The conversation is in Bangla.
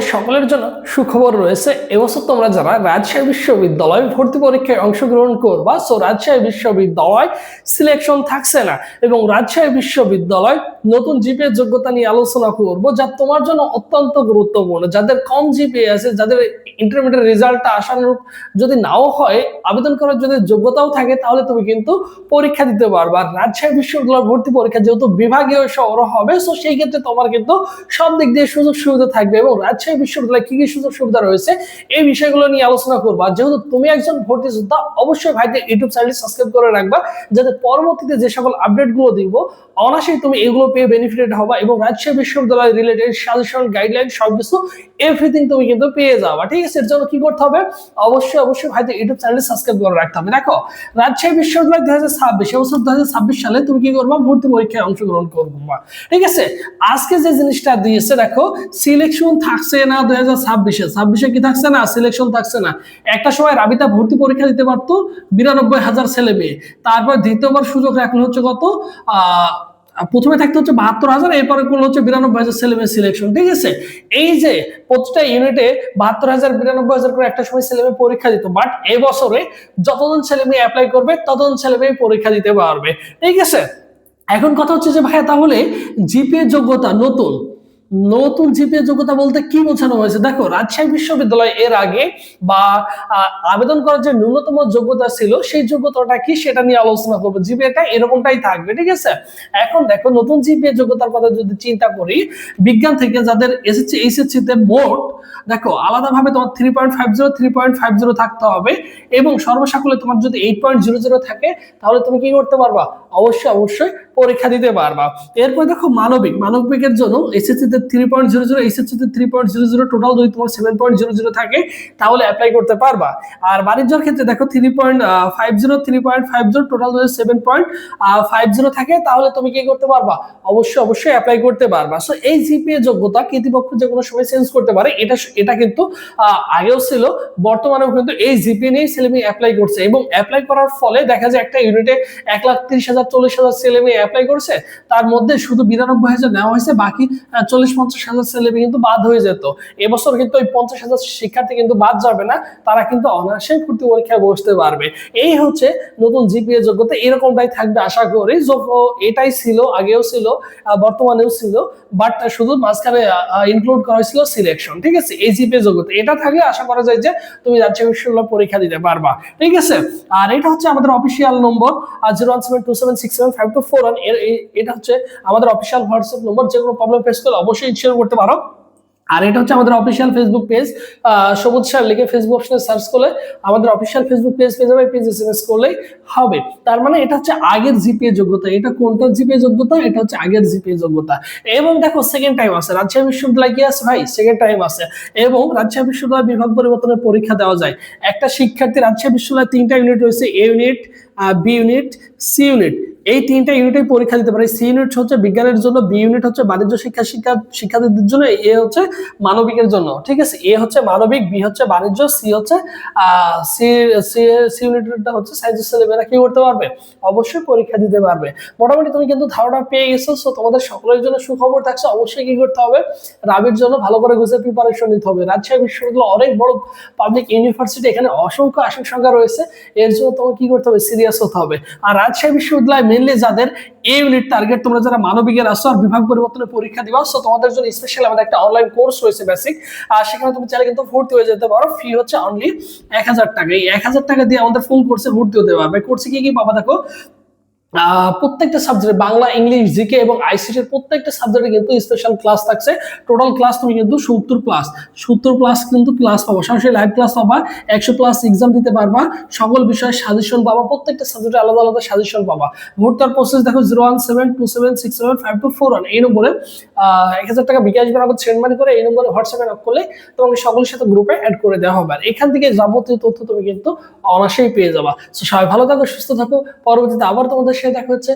তোমাদের সকলের জন্য সুখবর রয়েছে। এবছর তোমরা যারা রাজশাহী বিশ্ববিদ্যালয় ভর্তি পরীক্ষায় অংশগ্রহণ করবা সো রাজশাহী বিশ্ববিদ্যালয় সিলেকশন থাকছে না এবং রাজশাহী বিশ্ববিদ্যালয় নতুন জিপে যোগ্যতা নিয়ে আলোচনা করব, যা তোমার জন্য অত্যন্ত গুরুত্বপূর্ণ। যাদের কম জিপে আছে, যাদের ইন্টারমিডিয়েট রেজাল্টটা আশানুরূপ যদি নাও হয়, আবেদন করার যদি যোগ্যতাও থাকে, তাহলে তুমি কিন্তু পরীক্ষা দিতে পারবে। রাজশাহী বিশ্ববিদ্যালয় ভর্তি পরীক্ষা যেহেতু বিভাগীয় শহর হবে সো সেই ক্ষেত্রে তোমার কিন্তু সব দিক দিয়ে সুযোগ সুবিধা থাকবে এবং রাজশাহী বিশ্ববিদ্যালয়ে কি কি সুযোগ সুবিধা রয়েছে, এই বিষয়গুলো নিয়ে আলোচনা করব। আর যেহেতু তুমি একজন ভর্তি যোদ্ধা, অবশ্যই ভাইদের ইউটিউব চ্যানেল সাবস্ক্রাইব করে রাখবা, যাতে পরবর্তীতে যে সকল আপডেটগুলো দিব অনাসেই তুমি এগুলো পেয়ে বেনিফিটেড হবা এবং রাজশাহী বিশ্ববিদ্যালয় রিলেটেড সাজেশন গাইডলাইন সবকিছু এভরিথিং তুমি কিন্তু পেয়ে যাবা, ঠিক আছে? এর জন্য কি করতে হবে? অবশ্যই অবশ্যই ভাইদের ইউটিউব চ্যানেল সাবস্ক্রাইব করে রাখতে হবে। দেখো, রাজশাহী বিশ্ববিদ্যালয় দুই হাজার ছাব্বিশ, এবছর দুই হাজার ছাব্বিশ সালে তুমি কি করবা? ভর্তি পরীক্ষায় অংশগ্রহণ করবা। ঠিক আছে? আজকে যে জিনিসটা দিয়েছে, দেখো সিলেকশন থাকছে না দুই হাজার ছাব্বিশে। ছাব্বিশে কি থাকছে না? সিলেকশন থাকছে না। একটা সময় রাবিতা ভর্তি পরীক্ষা দিতে পারতো, বিরানব্বই হাজার ছেলে মেয়ে। তারপর দ্বিতীয়বার সুযোগ রাখলে হচ্ছে কত? আহ প্রথমে থাকতে হচ্ছে বাহাত্তর হাজার, এরপরে করল হচ্ছে বিরানব্বই হাজার সেলেমের সিলেকশন ঠিক আছে? এই যে প্রতিটা ইউনিটে বাহাত্তর হাজার, বিরানব্বই হাজার করে একটা সময় ছেলেমেয়ে পরীক্ষা দিত বাট এবছরে যতজন ছেলে মেয়ে অ্যাপ্লাই করবে, ততজন ছেলে মেয়ে পরীক্ষা দিতে পারবে, ঠিক আছে? এখন কথা হচ্ছে যে ভাইয়া, তাহলে জিপিএ যোগ্যতা নতুন নতুন জিপিএ যোগ্যতা বলতে কি বোঝানো হয়েছে? দেখো, রাজশাহী বিশ্ববিদ্যালয় এর আগে বা আবেদন করার যে ন্যূনতম যোগ্যতা ছিল, সেই যোগ্যতাটা কি সেটা নিয়ে আলোচনা করব। জিপিএটা এরকমটাই থাকবে, ঠিক আছে? এখন দেখো, নতুন জিপিএ যোগ্যতার কথা যদি চিন্তা করি, বিজ্ঞান থেকে যাদের এসএসসি, এইচএসসি তে মোট, দেখো, আলাদাভাবে তোমার three point five zero three point five zero থাকতে হবে এবং সর্বসাকুল্যে তোমার যদি এইট পয়েন্ট জিরো জিরো থাকে, তাহলে তুমি কি করতে পারবা? অবশ্যই অবশ্যই পরীক্ষা দিতে পারবা। এরপর দেখো মানবিক, মানবিকের জন্য এসএসসি তে three point zero zero HSC তে three point zero zero total যদি তোমার সেভেন পয়েন্ট জিরো জিরো থাকে, তাহলে অ্যাপ্লাই করতে পারবা। আর বাণিজ্যের ক্ষেত্রে দেখো three point five zero three point five zero total যদি সেভেন পয়েন্ট ফাইভ জিরো থাকে, তাহলে তুমি কি করতে পারবা? অবশ্যই অবশ্যই অ্যাপ্লাই করতে পারবা। সো এই জিপিএ যোগ্যতা কর্তৃপক্ষ যে কোনো সময় চেঞ্জ করতে পারে, এটা এটা কিন্তু আগেও ছিল, বর্তমানেও কিন্তু এই জিপিএ নিয়ে ছেলে মেয়ে অ্যাপ্লাই করছে। এবং অ্যাপ্লাই করার ফলে দেখা যায় একটা ইউনিটে এক লাখ তিরিশ হাজার চল্লিশ হাজার ছেলে মেয়ে অ্যাপ্লাই করছে, তার মধ্যে শুধু বিরানব্বই হাজার নেওয়া হয়েছে, বাকি চল্লিশ পঞ্চাশ হাজার ছেলে মেয়ে কিন্তু বাদ হয়ে যেত। এবছর কিন্তু ওই পঞ্চাশ হাজার শিক্ষার্থী কিন্তু বাদ যাবে না, তারা কিন্তু অনায়াসে ভর্তি পরীক্ষায় বসতে পারবে। এই হচ্ছে নতুন জিপিএ যোগ্যতা, এরকমটাই থাকবে, আশা করি। এটাই ছিল, আগেও ছিল বর্তমানেও ছিল বাট শুধু মাঝখানে ইনক্লুড করা হয়েছিল সিলেকশন ঠিক আছে? এই জিপিএ যোগ্যতা, এটা থাকলে আশা করা যায় যে তুমি রাজ্য বিশ্ববিদ্যালয় পরীক্ষা দিতে পারবা, ঠিক আছে? আর এটা হচ্ছে আমাদের official number zero one seven two seven six seven five two four one এটা হচ্ছে আমাদের অফিসিয়াল হোয়াটসঅ্যাপ নম্বর যে কোনো প্রবলেম ফেস করলে অবশ্যই শেয়ার করতে পারো। আর এটা হচ্ছে আমাদের official Facebook page Sobuj sir লিখে ফেসবুক অপশনে সার্চ করলে আমাদের অফিসিয়াল ফেসবুক পেজ পেয়ে যাবে পেজ এসএমএস করলেই হবে। তার মানে এটা হচ্ছে আগের জিপিএ যোগ্যতা। এটা কোনটা জিপিএ যোগ্যতা? এটা হচ্ছে আগের জিপিএ যোগ্যতা। এবং দেখো সেকেন্ড টাইম আছে। রাজশাহী বিশ্ববিদ্যালয় কি আছে ভাই? সেকেন্ড টাইম আছে। এবং রাজশাহী বিশ্ববিদ্যালয় বিভাগ পরিবর্তনের পরীক্ষা দেওয়া যায়। একটা শিক্ষার্থী রাজশাহী বিশ্ববিদ্যালয় তিনটা ইউনিট রয়েছে A unit B unit C unit এই তিনটা ইউনিটে পরীক্ষা দিতে পারে। সি ইউনিট হচ্ছে বিজ্ঞানের জন্য বি ইউনিট হচ্ছে বাণিজ্য শিক্ষা শিক্ষা, শিক্ষার্থীদের জন্য, এ হচ্ছে মানবিকের জন্য। ঠিক আছে? এ হচ্ছে মানবিক বি হচ্ছে বাণিজ্য সি হচ্ছে সি ইউনিটটা হচ্ছে সায়েন্সের ছেলেমেয়েরা কি করতে পারবে? অবশ্যই পরীক্ষা দিতে পারবে। মোটামুটি তুমি কিন্তু ধারণা পেয়ে গেছো সো তোমাদের সকলের জন্য সুখবর থাকছে। অবশ্যই কি করতে হবে? রাবির জন্য ভালো করে গুছে প্রিপারেশন নিতে হবে। রাজশাহী বিশ্ববিদ্যালয় অনেক বড় পাবলিক ইউনিভার্সিটি এখানে অসংখ্য আসন সংখ্যা রয়েছে। এর জন্য তোমাকে কি করতে হবে? সিরিয়াস হতে হবে। আর রাজশাহী বিশ্ববিদ্যালয় মেনলি যাদের এই ইউনিট টার্গেট তোমরা যারা মানবিকের আসো আর বিভাগ পরিবর্তনের পরীক্ষা দিবা সো তোমাদের জন্য স্পেশাল আমাদের একটা অনলাইন কোর্স রয়েছে বেসিক আর সেখানে তুমি চাইলে কিন্তু ভর্তি হয়ে যেতে পারো। ফি হচ্ছে অনলি এক হাজার টাকা। এই এক হাজার টাকা দিয়ে আমাদের ফুল কোর্সে ভর্তি হতে পারবে কোর্সে কি কি পাবা দেখো? প্রত্যেকটা সাবজেক্ট বাংলা, ইংলিশ, জিকে এবং আইসিটির প্রত্যেকটা সাবজেক্টে কিন্তু স্পেশাল ক্লাস থাকছে। টোটাল ক্লাস তুমি কিন্তু সত্তর প্লাস সত্তর প্লাস কিন্তু ক্লাস পাবা। সরাসরি লাইভ ক্লাস পাবা, একশো প্লাস এক্সাম দিতে পারবা, সকল বিষয়ে সাজেশন পাবা, প্রত্যেকটা সাবজেক্টে আলাদা আলাদা সাজেশন পাবা। ভোটার প্রসেস দেখো zero one seven two seven six seven five two four one এই নম্বরে এক হাজার টাকা বিকাশ বানাবো সেন্ড মানি করে এই নম্বরে হোয়াটসঅ্যাপে নক করলে তোমাকে সকলের সাথে গ্রুপে অ্যাড করে দেওয়া হবে। আর এখান থেকে যাবতীয় তথ্য তুমি কিন্তু অনায়াসেই পেয়ে যাবা। তো সবাই ভালো থাকো, সুস্থ থাকো। পরবর্তীতে আবার তোমাদের সাথে দেখা হচ্ছে।